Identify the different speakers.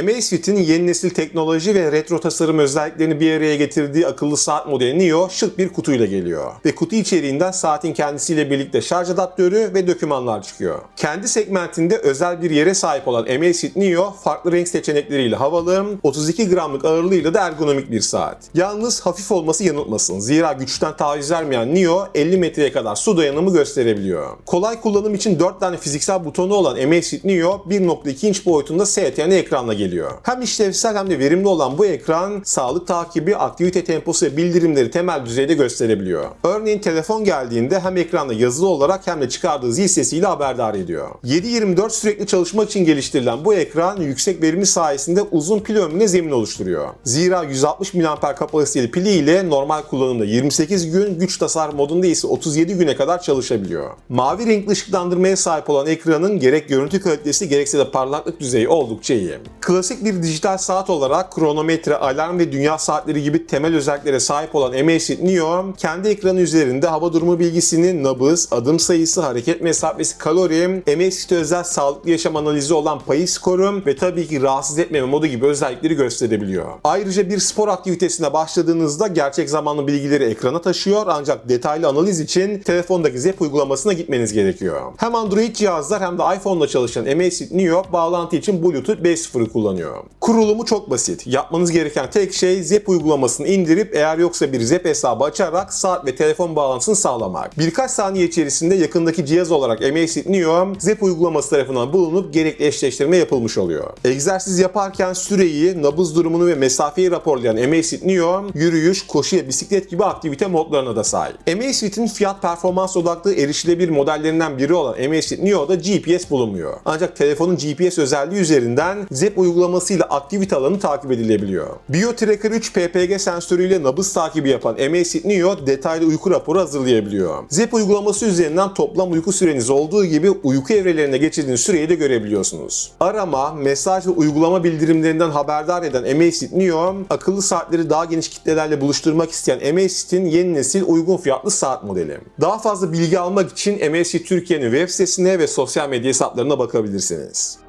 Speaker 1: Amazfit'in yeni nesil teknoloji ve retro tasarım özelliklerini bir araya getirdiği akıllı saat modeli Neo şık bir kutuyla geliyor. Ve kutu içeriğinden saatin kendisiyle birlikte şarj adaptörü ve dokümanlar çıkıyor. Kendi segmentinde özel bir yere sahip olan Amazfit Neo farklı renk seçenekleriyle havalı, 32 gramlık ağırlığıyla da ergonomik bir saat. Yalnız hafif olması yanıltmasın. Zira güçten taviz vermeyen Neo 50 metreye kadar su dayanımı gösterebiliyor. Kolay kullanım için 4 tane fiziksel butonu olan Amazfit Neo 1.2 inç boyutunda STN ekranla geliyor. Hem işlevsel hem de verimli olan bu ekran sağlık takibi, aktivite temposu ve bildirimleri temel düzeyde gösterebiliyor. Örneğin telefon geldiğinde hem ekranda yazılı olarak hem de çıkardığı zil sesiyle haberdar ediyor. 7-24 sürekli çalışmak için geliştirilen bu ekran yüksek verimi sayesinde uzun pil ömrüne zemin oluşturuyor. Zira 160 mAh kapasiteli pili ile normal kullanımda 28 gün, güç tasarruf modunda ise 37 güne kadar çalışabiliyor. Mavi renkli ışıklandırmaya sahip olan ekranın gerek görüntü kalitesi gerekse de parlaklık düzeyi oldukça iyi. Klasik bir dijital saat olarak kronometre, alarm ve dünya saatleri gibi temel özelliklere sahip olan Amazfit Neo, kendi ekranı üzerinde hava durumu bilgisini, nabız, adım sayısı, hareket mesafesi, kalori, Amazfit'e özel sağlıklı yaşam analizi olan payı skoru ve tabii ki rahatsız etmeme modu gibi özellikleri gösterebiliyor. Ayrıca bir spor aktivitesine başladığınızda gerçek zamanlı bilgileri ekrana taşıyor ancak detaylı analiz için telefondaki Zep uygulamasına gitmeniz gerekiyor. Hem Android cihazlar hem de iPhone'la çalışan Amazfit Neo bağlantı için Bluetooth 5.0'ı kullanıyor. Kurulumu çok basit. Yapmanız gereken tek şey Zep uygulamasını indirip eğer yoksa bir Zep hesabı açarak saat ve telefon bağlantısını sağlamak. Birkaç saniye içerisinde yakındaki cihaz olarak Amazfit Neo Zep uygulaması tarafından bulunup gerekli eşleştirme yapılmış oluyor. Egzersiz yaparken süreyi, nabız durumunu ve mesafeyi raporlayan Amazfit Neo, yürüyüş, koşu ve bisiklet gibi aktivite modlarına da sahip. Amazfit'in fiyat performans odaklı erişilebilir modellerinden biri olan Amazfit Neo'da GPS bulunmuyor. Ancak telefonun GPS özelliği üzerinden Zep uygulamasıyla aktivite alanı takip edilebiliyor. BioTracker 3 PPG sensörüyle nabız takibi yapan Amazfit Neo detaylı uyku raporu hazırlayabiliyor. Zep uygulaması üzerinden toplam uyku süreniz olduğu gibi uyku evrelerine geçirdiğiniz süreyi de görebiliyorsunuz. Arama, mesaj ve uygulama bildirimlerinden haberdar eden Amazfit Neo, akıllı saatleri daha geniş kitlelerle buluşturmak isteyen Amazfit'in yeni nesil uygun fiyatlı saat modeli. Daha fazla bilgi almak için Amazfit Türkiye'nin web sitesine ve sosyal medya hesaplarına bakabilirsiniz.